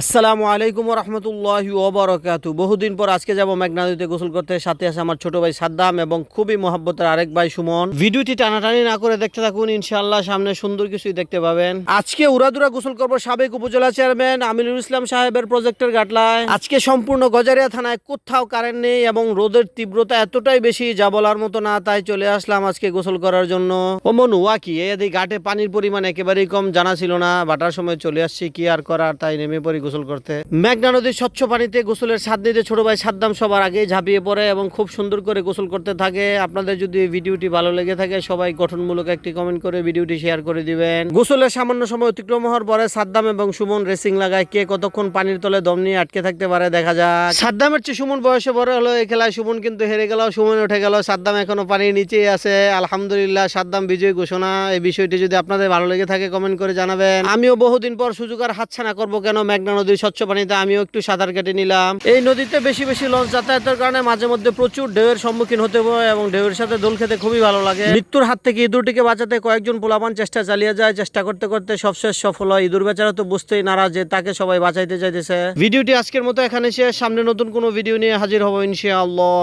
আসসালামু আলাইকুম রহমতুল্লাহ ওবরাকাতু বহুদিন পর আজকে যাব মেঘনা নদীতে গোসল করতে। সাথে আছে আমার ছোট ভাই সাদ্দাম এবং খুবই মহাব্বতের আরেক ভাই সুমন। ভিডিওটি টানাটানি না করে দেখতে থাকুন। ইনশাআল্লাহ সামনে সুন্দর কিছুই দেখতে পাবেন। আজকে উড়াদুরা গোসল করব সাবেক উপজেলা চেয়ারম্যান আমিনুল ইসলাম সাহেবের প্রজেক্টের গাটলায় আজকে সম্পূর্ণ গজারিয়া থানায় কোথাও কারেন্ট নেই এবং রোদের তীব্রতা এতটাই বেশি যা বলার মতো না, তাই চলে আসলাম আজকে গোসল করার জন্য। ও মনু ওয়াকি, এদিকে ঘাটে পানির পরিমাণ একেবারেই কম জানা ছিল না। বাটার সময় চলে আসছি, কি আর করার, তাই নেমে পড়ি গোসল করতে। মেঘনা নদীর স্বচ্ছ পানিতে গোসলের স্বাদ নিতে ছোট ভাই সাদ্দাম সবার আগেই ঝাঁপিয়ে পড়ে এবং খুব সুন্দর করে গোসল করতে থাকে। আপনাদের যদি ভিডিওটি ভালো লেগে থাকে, সবাই গঠনমূলক একটি কমেন্ট করে ভিডিওটি শেয়ার করে দিবেন। গোসলের সামান্য সময় অতিক্রম হওয়ার পরে সাদ্দাম এবং সুমন রেসিং লাগায়। কে কতক্ষণ পানির তলে দম নিয়ে আটকে থাকতে পারে দেখা যাক। সাদ্দামের চেয়ে সুমন বয়সে বড় হলো এই খেলায় সুমন কিন্তু হেরে গেল, সুমন উঠে গেল, সাদ্দাম এখনও পানির নিচেই আছে। আলহামদুলিল্লাহ, সাদ্দাম বিজয় ঘোষণা। এই বিষয়টি যদি আপনাদের ভালো লেগে থাকে কমেন্ট করে জানাবেন। আমিও বহুদিন পর সুযোগ আর হাতছানা করব কেন? মেঘনা নদীর স্বচ্ছ পানিতে আমিও একটু সাঁতার কেটে নিলাম। এই নদীতে বেশি বেশি লঞ্চ যাতায়াতের কারণে মাঝে মধ্যে প্রচুর ঢেউয়ের সম্মুখীন হতে হয় এবং ঢেউয়ের সাথে দোল খেতে খুবই ভালো লাগে। মৃত্যুর হাত থেকে ইঁদুরটিকে বাঁচাতে কয়েকজন পোলাপান চেষ্টা চালিয়ে যায়। চেষ্টা করতে করতে সবশেষ সফল হয় ইঁদুর। বেচারা তো বুঝতেই নারাজ যে তাকে সবাই বাঁচাইতে চাইতেছে। ভিডিওটি আজকের মতো এখানে সে সামনে নতুন কোনো ভিডিও নিয়ে হাজির হব ইনশাআল্লাহ।